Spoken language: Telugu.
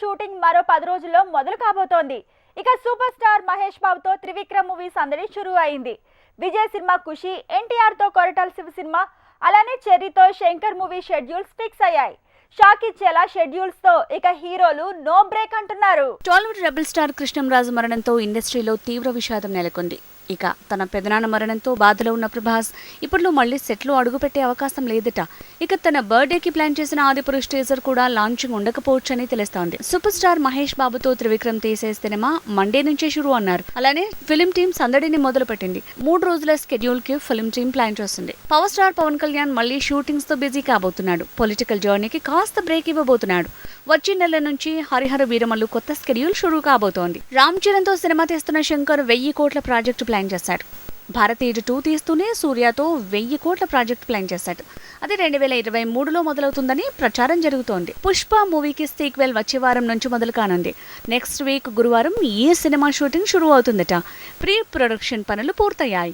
షూటింగ్ మరో పది రోజుల్లో మొదలు కాబోతోంది. ఇక సూపర్ స్టార్ మహేష్ బాబుతో త్రివిక్రమ్ మూవీ సందడి షురూ అయింది. విజయ్ సినిమా ఖుషి ఎన్టీఆర్తో కొరటాల శివ సినిమా అలానే చెర్రీతో శంకర్ మూవీ షెడ్యూల్స్ ఫిక్స్ అయ్యాయి. షాక్ ఇచ్చేలా షెడ్యూల్స్తో ఇక హీరోలు నో బ్రేక్ అంటున్నారు. Tollywood rebel star Krishnam Raju మరణంతో ఇండస్ట్రీలో తీవ్ర విషాదం నెలకొంది. ఇక తన పెదనాన్న మరణంతో బాధలో ఉన్న ప్రభాస్ ఇప్పట్లో మళ్ళీ సెట్లో అడుగుపెట్టే అవకాశం లేదట. ఇక తన బర్త్డేకి ప్లాన్ చేసిన ఆదిపురుష్ టీజర్ కూడా లాంచింగ్ ఉండకపోవచ్చని తెలుస్తోంది. సూపర్ స్టార్ మహేష్ బాబుతో త్రివిక్రమ్ తీసే సినిమా మండే నుంచే షురు అన్నారు. అలానే ఫిలిం టీమ్ సందడిని మొదలు పెట్టింది మూడు రోజుల స్కెడ్యూల్కి ఫిలిం టీం ప్లాన్ చేస్తుంది. పవర్ స్టార్ పవన్ కళ్యాణ్ మళ్ళీ షూటింగ్స్తో బిజీ కాబోతున్నాడు. పొలిటికల్ జర్నీకి కాస్త బ్రేక్ ఇవ్వబోతున్నాడు. వచ్చే నెల నుంచి హరిహర వీరమల్లు కొత్త స్కెడ్యూల్ షురూ కాబోతోంది. రామ్ చరణ్తో సినిమా తీస్తున్న శంకర్ వెయ్యి కోట్ల ప్రాజెక్టు ప్లాన్ చేశాడు. భారతీయుడు టూ తీస్తూనే సూర్యతో వెయ్యి కోట్ల ప్రాజెక్ట్ ప్లాన్ చేశాడు. అది రెండు వేల ఇరవై మూడులో మొదలవుతుందని ప్రచారం జరుగుతోంది. పుష్ప మూవీకి సీక్వెల్ వచ్చే వారం నుంచి మొదలు కానుంది. నెక్స్ట్ వీక్ గురువారం ఈ సినిమా షూటింగ్ షురూ అవుతుందట ప్రీ ప్రొడక్షన్ పనులు పూర్తయ్యాయి.